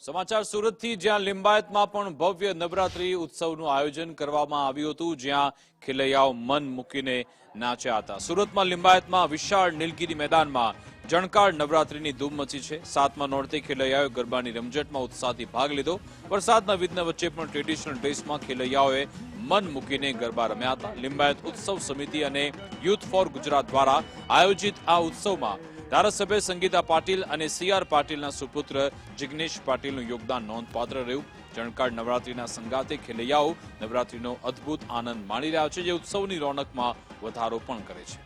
સમાચાર સુરતથી, જ્યાં લિંબાયતમાં પણ ભવ્ય નવરાત્રી ઉત્સવનું આયોજન કરવામાં આવ્યું હતું, જ્યાં ખેલૈયાઓ મન મૂકીને નાચ્યા હતા. સુરતમાં લિંબાયતમાં વિશાળ નીલગીરી મેદાનમાં જણકાર નવરાત્રીની ધૂમ મચી છે. સાતમા નોરતે ખેલૈયાઓએ ગરબાની રમઝટમાં ઉત્સાહથી ભાગ લીધો. વરસાદના વિઘ્ન વચ્ચે પણ ટ્રેડિશનલ ડ્રેસમાં ખેલૈયાઓએ મન મૂકીને ગરબા રમ્યા હતા. લિંબાયત ઉત્સવ સમિતિ અને યુથ ફોર ગુજરાત દ્વારા આયોજિત આ ઉત્સવમાં ધારાસભ્ય સંગીતા પાટીલ અને સીઆર પાટીલના સુપુત્ર જિગ્નેશ પાટીલનું યોગદાન નોંધપાત્ર રહ્યું. જણકાર નવરાત્રીના સંગાતે ખેલૈયાઓ નવરાત્રીનો અદ્ભુત આનંદ માણી રહ્યા છે, જે ઉત્સવની રોનકમાં વધારો પણ કરે છે.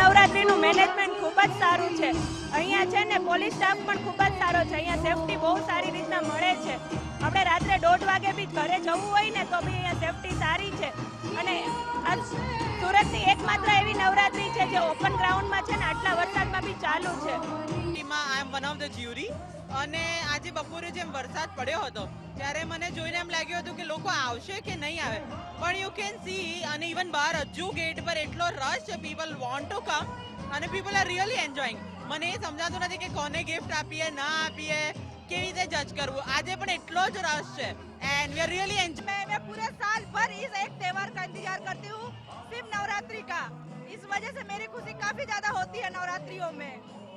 નવરાત્રીનું મેનેજમેન્ટ ખૂબ જ સારું છે. અહીંયા છે ને પોલીસ સ્ટાફ પણ ખૂબ જ સારો છે. અહીંયા સેફટી બહુ સારી રીતના મળે છે. આપણે રાત્રે દોઢ વાગે બી ઘરે જવું હોય ને તો બી અહીંયા સેફટી સારી છે. અને જે ઓપન ગ્રાઉન્ડમાં છે ને આટલા વરસાદમાં બી ચાલુ છે. I am one of the jury. અને આજે બપોરે જેમ વરસાદ પડ્યો હતો ત્યારે મને જોઈને એમ લાગ્યું હતું કે લોકો આવશે કે નહીં આવે. પણ યુ કેન સી અને ઇવન બહાર હજુ ગેટ પર એટલો રશ છે પીપલ વોન્ટ ટુ કમ અને પીપલ આર રિયલી એન્જોઈંગ મને એ સમજાતું નથી કે કોને ગિફ્ટ આપીએ ના આપીએ કેવી રીતે જજ કરવું. આજે પણ એટલો જ રશ છે. And we are really enjoy મેં પૂરે સાલ ભર ઇસ એક તહેવાર કા ઇંતજાર કરતી હું. શિવ નવરાત્રી કા. इस वजह से मेरी खुशी काफ़ी ज़्यादा होती है नवरात्रियों में।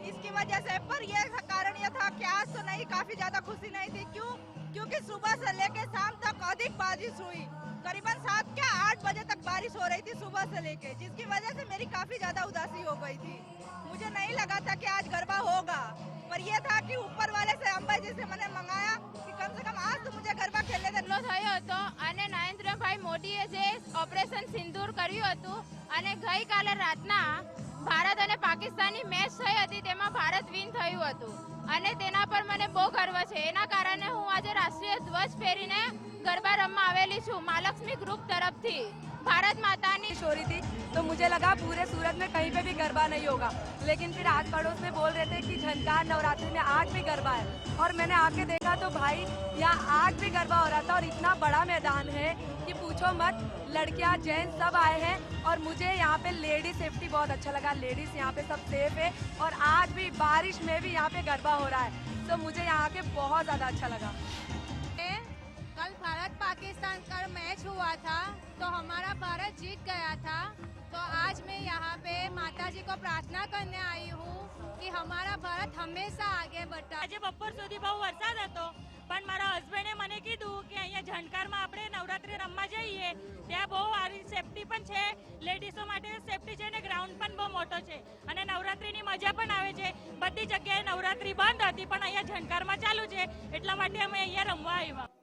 इसकी वजह से पर यह कारण यह था कि आज तो नहीं, काफ़ी ज़्यादा खुशी नहीं थी। क्यों? क्योंकि सुबह से लेके शाम तक अधिक बारिश हुई। करीबन सात के आठ बजे तक बारिश हो रही थी सुबह से लेके, जिसकी वजह से मेरी काफ़ी ज़्यादा उदासी हो गई थी। मुझे नहीं लगा था कि आज થયો હતો અને નરેન્દ્રભાઈ મોદીએ જે ઓપરેશન સિંદૂર કર્યું હતું અને ગઈકાલે રાતના ભારત અને પાકિસ્તાનની મેચ થઈ હતી, તેમાં ભારત વિન થયું હતું. અને તેના પર મને બહુ ગર્વ છે એના કારણે હું આજે રાષ્ટ્રીય ધ્વજ પહેરીને ગરબા રમવા આવેલી છું મહાલક્ષ્મી ગ્રુપ તરફથી ભારત માતાની बारिश हो रही थी तो मुझे लगा पूरे सूरत में कहीं पे भी गरबा नहीं होगा लेकिन फिर आस पड़ोस में बोल रहे थे कि झनकार नवरात्रि में आज भी गरबा है और मैंने आके देखा तो भाई यहाँ आज भी गरबा हो रहा था और इतना बड़ा मैदान है कि पूछो मत लड़कियाँ जेंट्स सब आए हैं और मुझे यहाँ पे लेडीज सेफ्टी बहुत अच्छा लगा लेडीज यहाँ पे सब सेफ है और आज भी बारिश में भी यहाँ पे गरबा हो रहा है तो मुझे यहाँ के बहुत ज़्यादा अच्छा लगा कल भारत पाकिस्तान का मैच हुआ था तो हमारा भारत जीत गया था तो आज मैं यहाँ पे माता जी को प्रार्थना करने आई हूँ कि हमारा भारत हमेशा आगे बढ़ता આજે બપોર સુધી બહુ વરસાદ હતો પણ મારા હસબન્ડે મને કીધું કે અહીંયા ઝણકારમાં આપણે નવરાત્રી રમવા જઈએ ત્યાં બહુ સારી સેફટી પણ છે લેડીઝો માટે સેફટી છે ને ગ્રાઉન્ડ પણ બહુ મોટો છે અને નવરાત્રીની મજા પણ આવે છે પણ અહીંયા ઝણકારમાં ચાલુ છે એટલા માટે અમે અહીંયા રમવા આવ્યા.